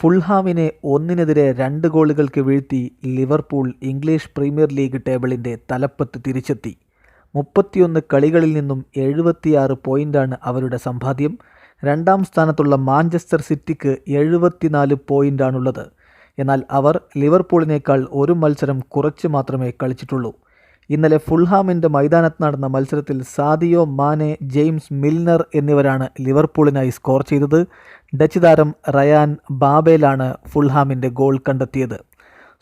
ഫുൾഹാമിനെ ഒന്നിനെതിരെ രണ്ട് ഗോളുകൾക്ക് വീഴ്ത്തി ലിവർപൂൾ ഇംഗ്ലീഷ് പ്രീമിയർ ലീഗ് ടേബിളിന്റെ തലപ്പത്ത് തിരിച്ചെത്തി. മുപ്പത്തിയൊന്ന് കളികളിൽ നിന്നും എഴുപത്തിയാറ് പോയിന്റാണ് അവരുടെ സമ്പാദ്യം. രണ്ടാം സ്ഥാനത്തുള്ള മാഞ്ചസ്റ്റർ സിറ്റിക്ക് എഴുപത്തിനാല് പോയിന്റാണുള്ളത് എന്നാൽ അവർ ലിവർപൂളിനേക്കാൾ ഒരു മത്സരം കുറച്ച് മാത്രമേ കളിച്ചിട്ടുള്ളൂ. ഇന്നലെ ഫുൾഹാമിന്റെ മൈതാനത്ത് നടന്ന മത്സരത്തിൽ സാദിയോ മാനെ ജെയിംസ് മിൽനർ എന്നിവരാണ് ലിവർപൂളിനായി സ്കോർ ചെയ്തത്. ഡച്ച് താരം റയാൻ ബാബേലാണ് ഫുൾഹാമിന്റെ ഗോൾ കണ്ടെത്തിയത്.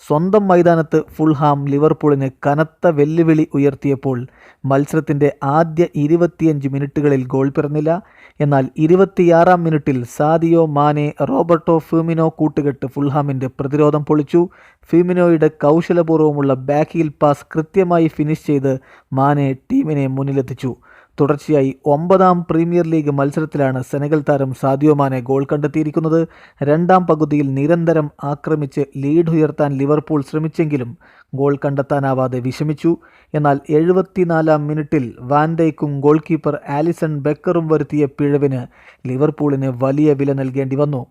സ്വന്തം മൈതാനത്ത് ഫുൾഹാം ലിവർപൂളിന് കനത്ത വെല്ലുവിളി ഉയർത്തിയപ്പോൾ മത്സരത്തിന്റെ ആദ്യ ഇരുപത്തിയഞ്ച് മിനിറ്റുകളിൽ ഗോൾ പിറന്നില്ല. എന്നാൽ ഇരുപത്തിയാറാം മിനിറ്റിൽ സാദിയോ മാനെ റോബർട്ടോ ഫിമിനോ കൂട്ടുകെട്ട് ഫുൾഹാമിന്റെ പ്രതിരോധം പൊളിച്ചു. ഫിമിനോയുടെ കൗശലപൂർവമുള്ള ബാക്ക് ഹീൽ പാസ് കൃത്യമായി ഫിനിഷ് ചെയ്ത് മാനെ ടീമിനെ മുന്നിലെത്തിച്ചു. തുടർച്ചയായി ഒമ്പതാം പ്രീമിയർ ലീഗ് മത്സരത്തിലാണ് സെനഗൽ താരം സാദിയോമാനെ ഗോൾ കണ്ടെത്തിയിരിക്കുന്നത്. രണ്ടാം പകുതിയിൽ നിരന്തരം ആക്രമിച്ച് ലീഡ് ഉയർത്താൻ ലിവർപൂൾ ശ്രമിച്ചെങ്കിലും ഗോൾ കണ്ടെത്താനാവാതെ വിഷമിച്ചു. എന്നാൽ എഴുപത്തിനാലാം മിനിറ്റിൽ വാൻഡൈക്കും ഗോൾ കീപ്പർ ആലിസൺ ബെക്കറും വരുത്തിയ പിഴവിന് ലിവർപൂളിന് വലിയ വില നൽകേണ്ടി വന്നു.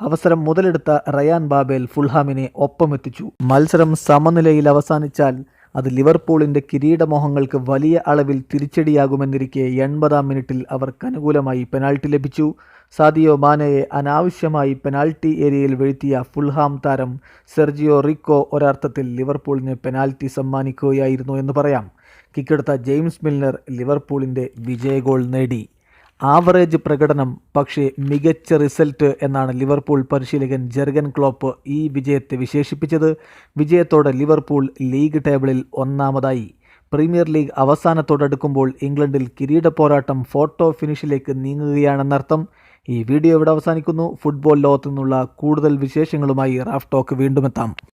അവസരം മുതലെടുത്ത റയാൻ ബാബേൽ ഫുൾഹാമിനെ ഒപ്പമെത്തിച്ചു. മത്സരം സമനിലയിൽ അവസാനിച്ചാൽ അത് ലിവർപൂളിന്റെ കിരീടമോഹങ്ങൾക്ക് വലിയ അളവിൽ തിരിച്ചടിയാകുമെന്നിരിക്കെ എൺപതാം മിനിറ്റിൽ അവർക്ക് അനുകൂലമായി പെനാൾട്ടി ലഭിച്ചു. സാദിയോ മാനയെ അനാവശ്യമായി പെനാൾട്ടി ഏരിയയിൽ വീഴ്ത്തിയ ഫുൾഹാം താരം സെർജിയോ റിക്കോ ഒരർത്ഥത്തിൽ ലിവർപൂളിന് പെനാൽറ്റി സമ്മാനിക്കുകയായിരുന്നു എന്ന് പറയാം. കിക്കെടുത്ത ജെയിംസ് മിൽനർ ലിവർപൂളിന്റെ വിജയഗോൾ നേടി. ആവറേജ് പ്രകടനം പക്ഷേ മികച്ച റിസൾട്ട് എന്നാണ് ലിവർപൂൾ പരിശീലകൻ ജെർഗൻ ക്ലോപ്പ് ഈ വിജയത്തെ വിശേഷിപ്പിച്ചത്. വിജയത്തോടെ ലിവർപൂൾ ലീഗ് ടേബിളിൽ ഒന്നാമതായി. പ്രീമിയർ ലീഗ് അവസാനത്തോടടുക്കുമ്പോൾ ഇംഗ്ലണ്ടിൽ കിരീട പോരാട്ടം ഫോട്ടോ ഫിനിഷിലേക്ക് നീങ്ങുകയാണെന്നർത്ഥം. ഈ വീഡിയോ ഇവിടെ അവസാനിക്കുന്നു. ഫുട്ബോൾ ലോകത്തു നിന്നുള്ള കൂടുതൽ വിശേഷങ്ങളുമായി റാഫ് ടോക്ക് വീണ്ടും എത്താം